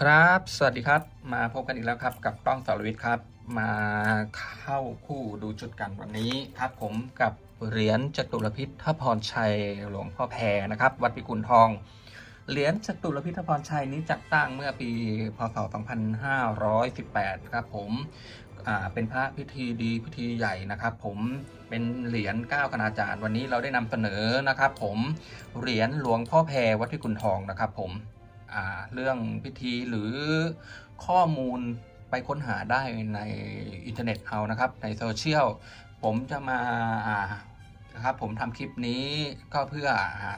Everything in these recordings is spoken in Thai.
ครับ สวัสดีครับ มาพบกันอีกแล้วครับ กับต้องสรวิทย์ครับ มาเข้าคู่ดูจุดกันวันนี้ครับ ผมกับเหรียญจตุรพิษทพรชัยหลวงพ่อแพรนะครับ วัดพิกุลทอง เหรียญจตุรพิษทพรชัยนี้จัดตั้งเมื่อปี พศ 2518 ครับผมเป็นพระพิธีดีพิธีใหญ่นะครับ ผมเป็นเหรียญเก้าคณาจารย์ วันนี้เราได้นำเสนอนะครับ ผมเหรียญหลวงพ่อแพรวัดพิกุลทองนะครับ ผม เรื่องพิธีหรือข้อมูลไปค้นหาได้ในอินเทอร์เน็ตเอานะครับ ในโซเชียลผมจะมานะครับผมทำคลิปนี้ก็เพื่อ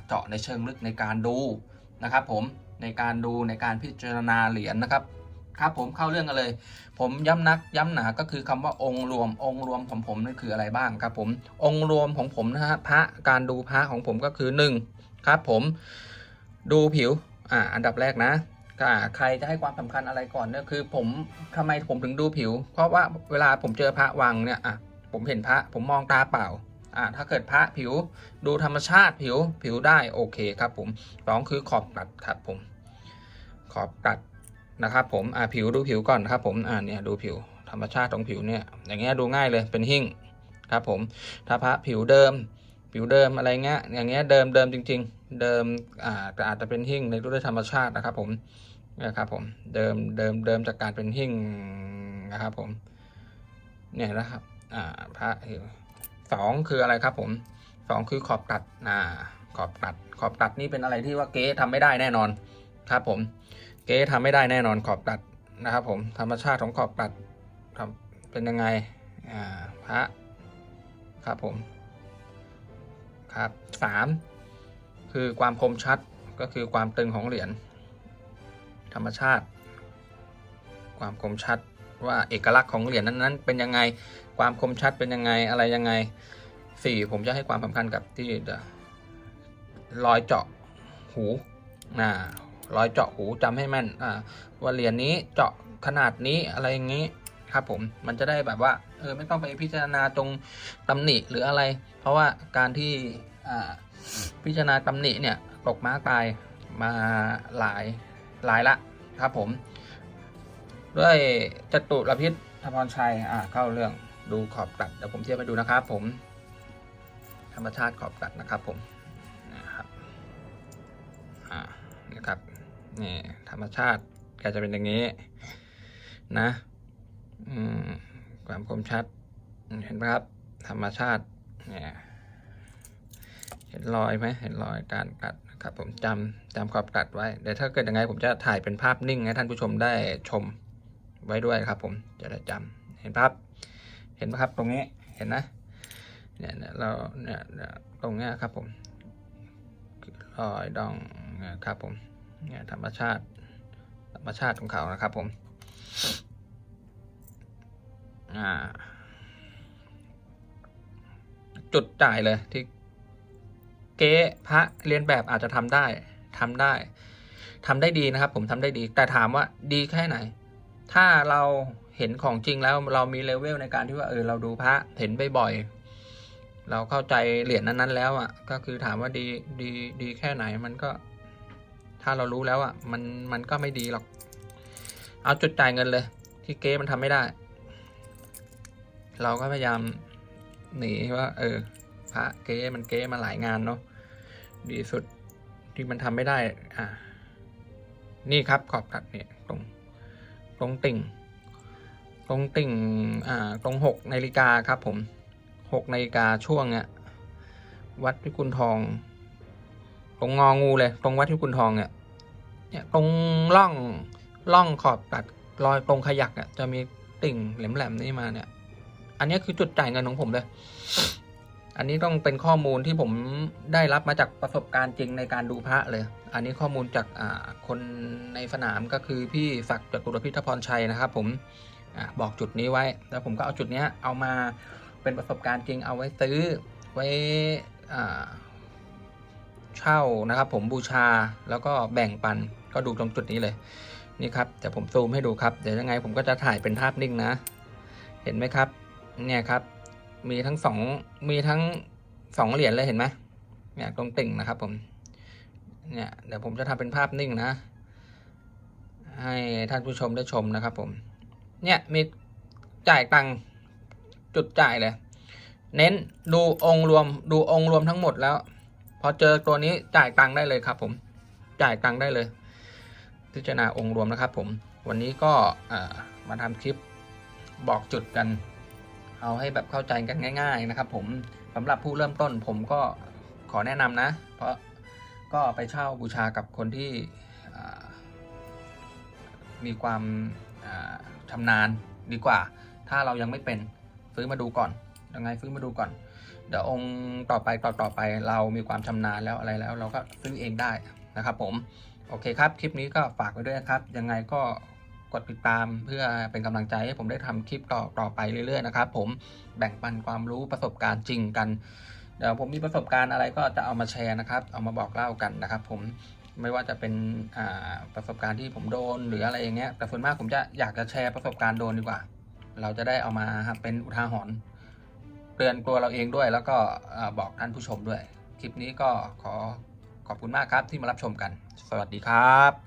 เจาะในเชิงลึกในการดูนะครับ ผมในการดูในการพิจารณาเหรียญนะครับครับผมเข้าเรื่องกันเลย ผมย้ำนักย้ำหนาก็คือคำว่าองค์รวมองค์รวมของผมนั่นคืออะไรบ้างครับ ผมองค์รวมของผมนะฮะพระการดูพระของผมก็คือหนึ่งครับผมดูผิว อ่าอันดับแรกนะอ่าใครจะให้ความสำคัญอะไรก่อนเนี่ยคือ ผมทำไมผมถึงดูผิว เพราะว่าเวลาผมเจอพระวังเนี่ยอะผมเห็นพระผมมองตาเปล่าอ่าถ้าเกิดพระผิวดูธรรมชาติผิวผิวได้โอเคครับผมสองคือขอบตัดครับผม ขอบตัดนะครับผมอ่าผิวดูผิวก่อนครับผมอ่าเนี่ยดูผิวธรรมชาติของผิวเนี่ยอย่างเงี้ยดูง่ายเลยเป็นหิ้งครับผมถ้าพระผิวเดิม ผิวเดิมอะไรเงี้ยอย่างเงี้ยเดิมเดิมจริง ๆ เดิมอ่าอาจจะเป็นหิ้งในรูปธรรมชาตินะครับ ผมนะครับผมเดิมเดิมเดิมจากการเป็นหิ้งนะครับ ผมเนี่ยนะครับอ่าพระสองคืออะไรครับ ผมสองคือขอบตัดอ่าขอบตัด ขอบตัดนี่เป็นอะไรที่ว่าเก๊ทำไม่ได้แน่นอนครับ ผม เก๊ทำไม่ได้แน่นอนขอบตัดนะครับ ผมธรรมชาติของขอบตัดทำเป็นยังไงอ่าพระครับผม ครับสามคือความคมชัดก็คือความตึงของเหรียญธรรมชาติ ความคมชัดว่าเอกลักษณ์ของเหรียญนั้นๆ เป็นยังไงความคมชัดเป็นยังไงอะไรยังไงสี่ผมจะให้ความสำคัญกับที่รอยเจาะหูนะรอยเจาะหูจำให้แม่นว่าเหรียญนี้เจาะขนาดนี้อะไรอย่างนี้ครับผมมันจะได้แบบว่า เออไม่ต้องไปพิจารณาตรงตำหนิหรืออะไร เพราะว่าการที่พิจารณาตำหนิเนี่ยตกม้าตายมาหลายหลายละครับผม ด้วยจตุรพิษธพรชัยอ่าเข้าเรื่องดูขอบตัดเดี๋ยวผมเทียบให้ดูนะครับผม ธรรมชาติขอบตัดนะครับผมนะครับอ่านะครับนี่ธรรมชาติแกจะเป็นอย่างนี้นะ อืม ความคมชัด เห็นไหมครับ ธรรมชาติเนี่ยเห็นรอยไหมเห็นรอยการกัดนะครับ ผมจำจำขอบตัดไว้เดี๋ยวถ้าเกิดยังไง ผมจะถ่ายเป็นภาพนิ่งให้ท่านผู้ชมได้ชมไว้ด้วยครับ ผมจะได้จำเห็นภาพเห็นไหมครับ ตรงนี้เห็นนะเนี่ยเนี่ยเราเนี่ยตรงเนี้ยครับผมรอยดองครับผมเนี่ยธรรมชาติธรรมชาติของเขานะครับผม จุดจ่ายเลยที่เก๊พระเรียนแบบอาจจะทำได้ทำได้ทำได้ดีนะครับ ผมทำได้ดี แต่ถามว่าดีแค่ไหน ถ้าเราเห็นของจริงแล้วเรามีเลเวลในการที่ว่าเออเราดูพระเห็นบ่อยๆเราเข้าใจเหรียญนั้นๆ แล้วอะ ก็คือถามว่าดีดีดีแค่ไหนมันก็ ถ้าเรารู้แล้วอะ มันมันก็ไม่ดีหรอก เอาจุดจ่ายเงินเลย ที่เก๊มันทำไม่ได้ เราก็พยายามหนีว่า เออ พระเก๊มันเก๊มาหลายงานเนาะดีสุดที่มันทำไม่ได้ อะนี่ครับขอบตัดเนี่ยตรงตรงติ่ง ตรงติ่ง อ่า ตรงหกนาฬิกาครับ ผมหกนาฬิกาช่วงเนี้ยวัดพิกุลทอง ตรงงองูเลย ตรงวัดพิกุลทองเนี่ยเนี่ยตรงร่องร่องขอบตัดรอยตรงขยักอะจะมีติ่งแหลมๆนี่มาเนี่ย อันนี้คือจุดจ่ายเงินของผมเลย อันนี้ต้องเป็นข้อมูลที่ผมได้รับมาจากประสบการณ์จริงในการดูพระเลย อันนี้ข้อมูลจากคนในสนามก็คือพี่ศักดิ์จตุรพิทพรชัยนะครับ ผมอบอกจุดนี้ไว้ แล้วผมก็เอาจุดนี้เอามาเป็นประสบการณ์จริงเอาไว้ซื้อไว้เช่านะครับผมบูชาแล้วก็แบ่งปันก็ดูตรงจุดนี้เลยนี่ครับเดี๋ยวผมซูมให้ดูครับ เดี๋ยวยังไงผมก็จะถ่ายเป็นภาพนิ่งนะ เห็นไหมครับ เนี่ยครับ มีทั้งสองมีทั้งสองเหรียญเลยเห็นไหมเนี่ยตรงติ่งนะครับผมเนี่ยเดี๋ยวผมจะทำเป็นภาพนิ่งนะ ให้ท่านผู้ชมได้ชมนะครับผม เนี่ยมีจ่ายตังจุดจ่ายเลย เน้นดูองค์รวมดูองค์รวมทั้งหมดแล้ว พอเจอตัวนี้จ่ายตังได้เลยครับ ผม จ่ายตังได้เลย พิจารณาองค์รวมนะครับ ผม วันนี้ก็มาทำคลิปบอกจุดกัน เอาให้แบบเข้าใจกันง่าย ๆนะครับ ผมสำหรับผู้เริ่มต้นผมก็ขอแนะนำนะ เพราะก็ไปเช่าบูชากับคนที่มีความอ่าชำนาญดีกว่า ถ้าเรายังไม่เป็นซื้อมาดูก่อนยังไงซื้อมาดูก่อน เดี๋ยวองค์ต่อไปต่อต่อไปเรามีความชำนาญแล้วอะไรแล้ว เราก็ซื้อเองได้นะครับ ผมโอเคครับ คลิปนี้ก็ฝากไว้ด้วยนะครับ ยังไงก็ ดติดตามเพื่อเป็นกำลังใจให้ผมได้ทำคลิปต่อต่อไปเรื่อยๆนะครับผมแบ่งปันความรู้ประสบการณ์จริงกันเดี๋ยวผมมีประสบการณ์อะไรก็จะเอามาแชร์นะครับ เอามาบอกเล่ากันนะครับ ผมไม่ว่าจะเป็นประสบการณ์ที่ผมโดนหรืออะไรอย่างเงี้ยแต่ส่วนมากผมจะอยากจะแชร์ประสบการณ์โดนดีกว่า เราจะได้เอามาเป็นอุทาหรณ์เตือนตัวเราเองด้วยแล้วก็บอกท่านผู้ชมด้วย คลิปนี้ก็ขอขอบคุณมากครับที่มารับชมกัน สวัสดีครับ